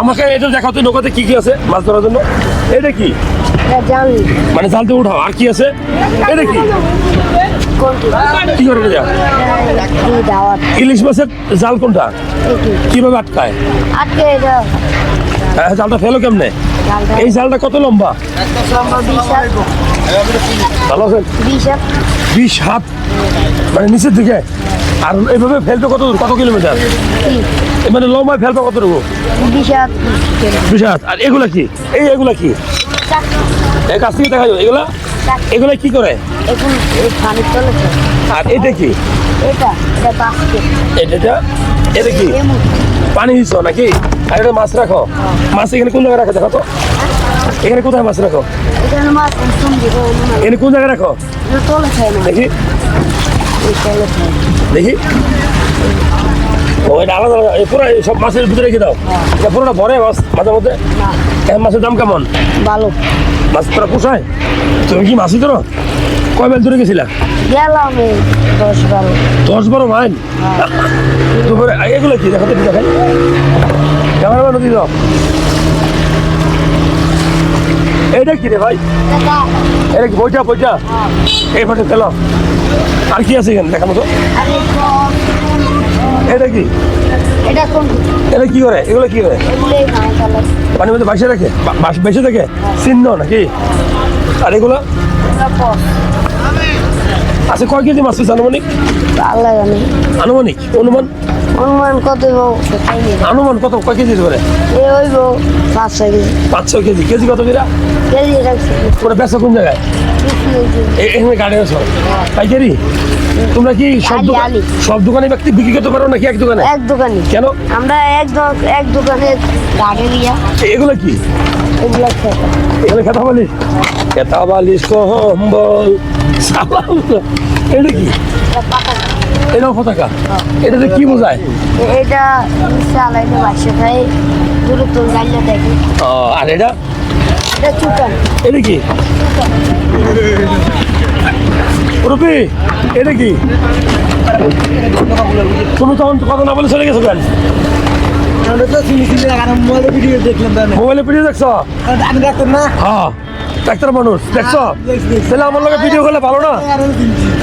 আমাকে এটা দেখাও তো নৌকাতে কি কি আছে মাছ ধরার জন্য? এটা কি? মানে জালতে উঠাও আর কি আছে? এটা কি? কি করে এটা? ইলিশ মাছের জাল কোনটা? কীভাবে আটকায়? হ্যাঁ, জালটা ফেলো কেমনে? এই জালটা কত লম্বা? ভালো আছেন? বিশ হাত। মানে নিচের দিকে? আর এইভাবে ফেলবে কত দূর? কত কিলোমিটার? মানে লম্বায় ফেলবে কত দূর বিশ হাত বিশ হাত আর এগুলা কি? এই এগুলা কি? এই কাছ থেকে দেখা যাবে। এগুলা? এগুলা কি করে? আর এটা কি? এটা এটা কি? পানি দিচ্ছ নাকি? আর এটা মাছ রাখো। মাছ এখানে কোন জায়গায় রাখো দেখো তো। এখানে কোথায় মাছ রাখো? এখানে কোন জায়গায় রাখো? দেখি। দেখি। ও এটা আলাদা আলাদা। পুরো এই সব মাছের ভিতরে রেখে দাও। এটা পুরোটা ভরে মাছ মাঝে মধ্যে? এখন মাছের দাম কেমন? ভালো। মাছ তোরা পোষায়? তুমি কি মাছই ধরো? কয় মাইল ধরে গেছিলা? গেলাম দশ বারো। দশ বারো মাইল? দুপুরে এগুলো কি? দেখাতে দেখাই। ক্যামেরাম্যান নদী দাও। এটা কি রে ভাই? এটা। কি বইটা বইটা? এই পাশে ফেলো আর কি আছে এখানে দেখানো তো এটা কি? এটা কোন? এটা কি করে? এগুলো কি করে? পানির মধ্যে বাসে রাখে? বেসে থাকে? চিহ্ন নাকি? আর এগুলো? আচ্ছা আছে কয় কেজি মাছ আনুমানিক? আনুমানিক? অনুমান? অনুমান কত আনুমান কত? কয় কেজি ধরে এ হইব পাঁচ ছয় কেজি। পাঁচ ছয় কেজি। কেজি কত কিরা কেজি ওটা বেচা কোন জায়গায়? এখানে গাড়ি আছে। পাইকারি? তোমরা কি সব দোকান সব দোকানে ব্যক্তি বিক্রি করতে পারো নাকি এক দোকানে? এক দোকানে। কেন? আমরা এক এক দোকানে গাড়ি নিয়ে এগুলো কি? এগুলো খেতে। এগুলো খেতা বালিশ খেতা বালিশ কম্বল এটা কি এটাও পতাকা? এটাতে কি বোঝায়? এটা চালাইতে বাসে খাই দূরত্ব গাড়িটা দেখি। ও, আর এটা? এটা কি? রুপি এটা কি? তুমি তখন কথা না বলে চলে গেছো কেন? আমরা তো চিনি চিনি লাগানো মোবাইলে ভিডিও দেখলাম তাহলে। মোবাইলে ভিডিও দেখছ? আমি ডাক্তার না। হ্যাঁ। ডাক্তার মানুষ দেখছ? তাহলে আমার লগে ভিডিও করলে ভালো না?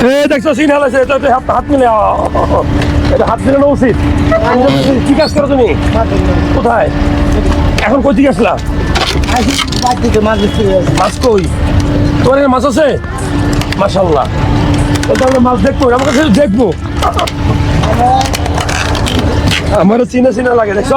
এ দেখছ সিন হালাইছে এটা তো হাত মিলে এটা হাত মিলানো উচিত। কি কাজ করো তুমি। কোথায়? এখন কই থেকে আসলা? মাছ কই? তোমার মাছ আছে? মাশাল্লাহ তাহলে মাছ দেখব আমাকে শুধু দেখব। আমার চিনা চিনা লাগে দেখছ?